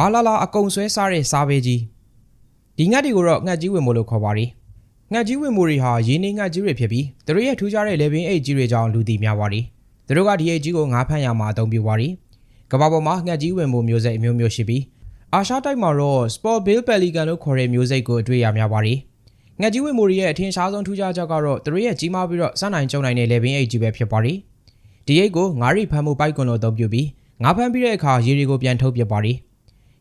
ဘာလာလာအကုံဆွဲစားတဲ့စားပဲကြီးဒီငှက်တွေကိုတော့ငှက်ကြီးဝင်မို့လို့ခေါ်ပါတယ်ငှက်ကြီးဝင်မို့တွေဟာရင်းနှီးငှက်ကြီးတွေဖြစ်ပြီးသူတို့ရဲ့ထူးခြားတဲ့လေပင်အိတ်ကြီးတွေကြောင့်လူသိများပါတယ်သူတို့ကဒီအိတ်ကြီးကိုငါးဖမ်းရမှာအသုံးပြုပါတယ်ကမ္ဘာပေါ်မှာငှက်ကြီးဝင်မို့မျိုးစိတ်အမျိုးမျိုးရှိပြီးအာရှတိုက်မှာတော့ Sport Bill Pelican လို့ခေါ်တဲ့မျိုးစိတ်ကိုအတွေ့ရများပါတယ်ငှက်ကြီးဝင်မို့တွေရဲ့အထင်ရှားဆုံးထူးခြားချက်ကတော့သူတို့ရဲ့ကြီးမားပြီးတော့စနိုင်ကြုံနိုင်တဲ့လေပင်အိတ်ကြီးပဲဖြစ်ပါတယ်ဒီအိတ်ကိုငါးရိဖမ်းမှုပိုက်ကွန်လို့အသုံးပြုပြီးငါးဖမ်းပြီးတဲ့အခါရေတွေကိုပြန်ထုတ်ပစ်ပါတယ်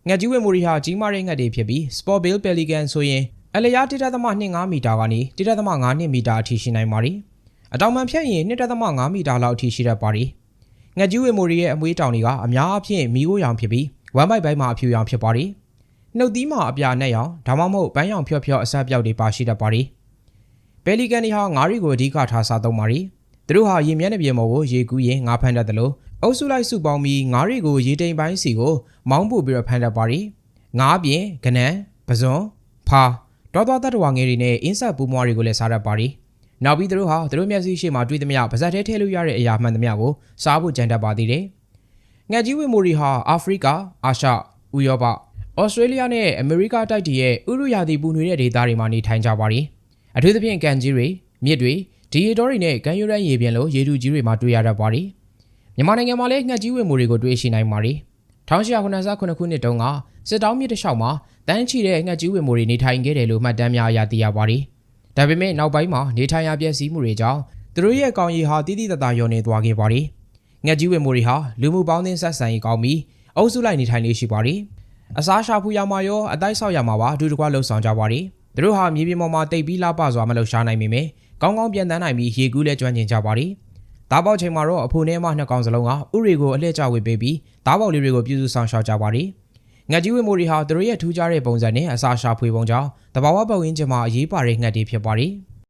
ငှက်ကြီးဝဲမိုရီဟာကြီးမားတဲ့ငှက်တွေဖြစ်ပြီး Sport Bill Pelican ဆိုရင်အလျား1.25မီတာကနေ1.5မီတာအထိရှိနိုင်ပါတယ်။အတောင်ပံဖြတ်ရင်1.5မီတာလောက်အထိရှိတတ်ပါတယ်။ငှက်ကြီးဝဲမိုရီရဲ့အမွေးတောင်တွေကအများအပြားမီးခိုးရောင်ဖြစ်ပြီးဝမ်းပိုက်ပိုင်းမှာအဖြူရောင်ဖြစ်ပါတယ်။နှုတ်သီးမှာအပြာနဲ့ရောင်ဒါမှမဟုတ်ပန်းရောင်ဖြော့ဖြော့အဆက်ပြောက်တွေပါရှိတတ်ပါတယ်။ Pelican တွေဟာငါးတွေကိုအဓိကထားစားသုံးပါတယ်။သူတို့ဟာရေမျက်နှာပြင်ပေါ်ကိုရေကူးရင်ငါးဖမ်းတတ်တယ်လို့ အုပ်စုလိုက်စုပေါင်းပြီးငါးတွေကိုရေတိမ်ပိုင်းစီကိုမောင်းပို့ပြီးတော့ဖမ်းတတ်ပါတယ်။ငါးပြင်ကနန်းပဇွန်ဖာတောသွားတတ္တဝါငယ်တွေနဲ့အင်းဆက်ပူးမွားတွေကိုလည်းစားတတ်ပါတယ်။နောက်ပြီးသူတို့ဟာသူတို့မျက်စိရှိမှတွေ့သမျှပါဇက်ထဲထည့်လို့ရတဲ့အရာမှန်သမျှကိုစားဖို့ကြံတတ်ပါသေးတယ်။ငှက်ကြီးဝေမိုရီဟာအာဖရိကအာရှဥရောပဩစတြေးလျနဲ့အမေရိကတိုက်တည်ရဲ့ဥရုရာသီပူနွေတဲ့ဒေသတွေမှာနေထိုင်ကြပါတယ်။အထူးသဖြင့်ကန်ကြီးတွေမြစ်တွေဒီရီတော်တွေနဲ့ကန်ယူရန်ရေပြင်လိုရေတူကြီးတွေမှာတွေ့ရတတ်ပါတယ်။ မြန်မာနိုင်ငံမှာလည်းငှက်ကြီးဝေမိုတွေကိုတွေ့ရှိနိုင်ပါတယ်။1889ခုနှစ်တုန်းကစစ်တောင်းမြစ်တစ်လျှောက်မှာတန်းချီတဲ့ငှက်ကြီးဝေမိုတွေနေထိုင်ခဲ့တယ်လို့မှတ်တမ်းများအရသိရပါတယ်။ဒါပေမဲ့နောက်ပိုင်းမှာနေထိုင်ရာပျက်စီးမှုတွေကြောင့်သူတို့ရဲ့ကောင်ရီဟာတိတိတတ်တာလျော့နေသွားခဲ့ပါတယ်။ငှက်ကြီးဝေမိုတွေဟာလူမှုပေါင်းသင်းဆက်ဆံရေးကောင်းပြီးအုပ်စုလိုက်နေထိုင်နေရှိပါတယ်။အစားရှာဖူရမှာရောအတိုက်ဆောက်ရမှာပါအတူတကွလှုပ်ဆောင်ကြပါတယ်။သူတို့ဟာမြေပြင်ပေါ်မှာတိတ်ပြီးလှပစွာမလှုပ်ရှားနိုင်ပေမဲ့ကောင်းကောင်းပြန်တန်းနိုင်ပြီးရေကူးလဲကျွမ်းကျင်ကြပါတယ်။ သားပေါက်ချိန်မှာတော့အဖိုနဲ့မှနှစ်ကောင်စလုံးကဥတွေကိုအလှည့်ကျဝေပေးပြီးသားပေါက်လေးတွေကိုပြုစုဆောင်ရှောက်ကြပါတယ်။ငှက်ကြီးဝေမိုတွေဟာသူတို့ရဲ့ထူးခြားတဲ့ပုံစံနဲ့အစာရှာဖွေပုံကြောင့်တဘာဝပတ်ဝန်းကျင်မှာအရေးပါတဲ့ငှက်တွေဖြစ်ပါတယ်။